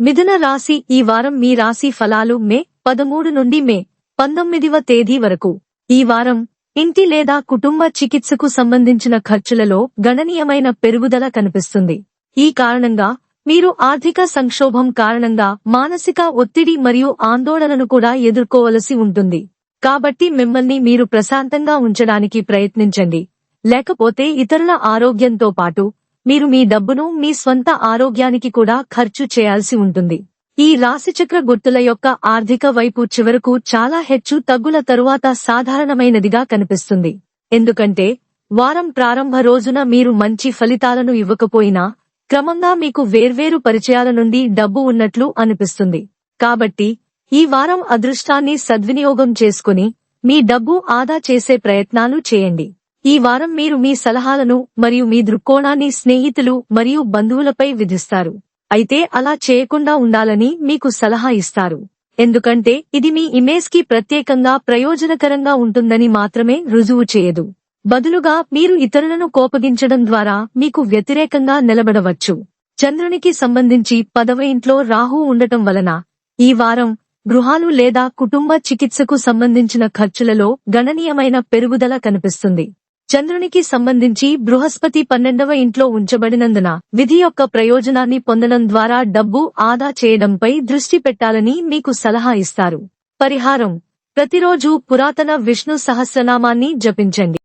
మిథున రాశి ఈ వారం మీ రాశి ఫలాలు మే పదమూడు నుండి మే పంతొమ్మిదివ తేదీ వరకు. ఈ వారం ఇంటి లేదా కుటుంబ చికిత్సకు సంబంధించిన ఖర్చులలో గణనీయమైన పెరుగుదల కనిపిస్తుంది. ఈ కారణంగా మీరు ఆర్థిక సంక్షోభం కారణంగా మానసిక ఒత్తిడి మరియు ఆందోళనను కూడా ఎదుర్కోవలసి ఉంటుంది. కాబట్టి మిమ్మల్ని మీరు ప్రశాంతంగా ఉంచడానికి ప్రయత్నించండి. లేకపోతే ఇతరుల ఆరోగ్యంతో పాటు మీరు మీ డబ్బును మీ స్వంత ఆరోగ్యానికి కూడా ఖర్చు చేయాల్సి ఉంటుంది. ఈ రాశిచక్ర గుర్తుల యొక్క ఆర్థిక వైపు చివరకు చాలా హెచ్చు తగ్గుల తరువాత సాధారణమైనదిగా కనిపిస్తుంది. ఎందుకంటే వారం ప్రారంభ రోజున మీరు మంచి ఫలితాలను ఇవ్వకపోయినా క్రమంగా మీకు వేర్వేరు పరిచయాల నుండి డబ్బు ఉన్నట్లు అనిపిస్తుంది. కాబట్టి ఈ వారం అదృష్టాన్ని సద్వినియోగం చేసుకుని మీ డబ్బు ఆదా చేసే ప్రయత్నాలు చేయండి. ఈ వారం మీరు మీ సలహాలను మరియు మీ దృక్కోణాన్ని స్నేహితులు మరియు బంధువులపై విధిస్తారు. అయితే అలా చేయకుండా ఉండాలని మీకు సలహా ఇస్తారు. ఎందుకంటే ఇది మీ ఇమేజ్కి ప్రత్యేకంగా ప్రయోజనకరంగా ఉంటుందని మాత్రమే రుజువు చేయదు. బదులుగా మీరు ఇతరులను కోపగించడం ద్వారా మీకు వ్యతిరేకంగా నిలబడవచ్చు. చంద్రునికి సంబంధించి పదవ ఇంట్లో రాహు ఉండటం వలన ఈ వారం గృహాలు లేదా కుటుంబ చికిత్సకు సంబంధించిన ఖర్చులలో గణనీయమైన పెరుగుదల కనిపిస్తుంది. చంద్రునికి సంబంధించి బృహస్పతి పన్నెండవ ఇంట్లో ఉంచబడినందున విధి యొక్క ప్రయోజనాన్ని పొందడం ద్వారా డబ్బు ఆదా చేయడంపై దృష్టి పెట్టాలని మీకు సలహా ఇస్తారు. పరిహారం. ప్రతిరోజు పురాతన విష్ణు సహస్రనామాన్ని జపించండి.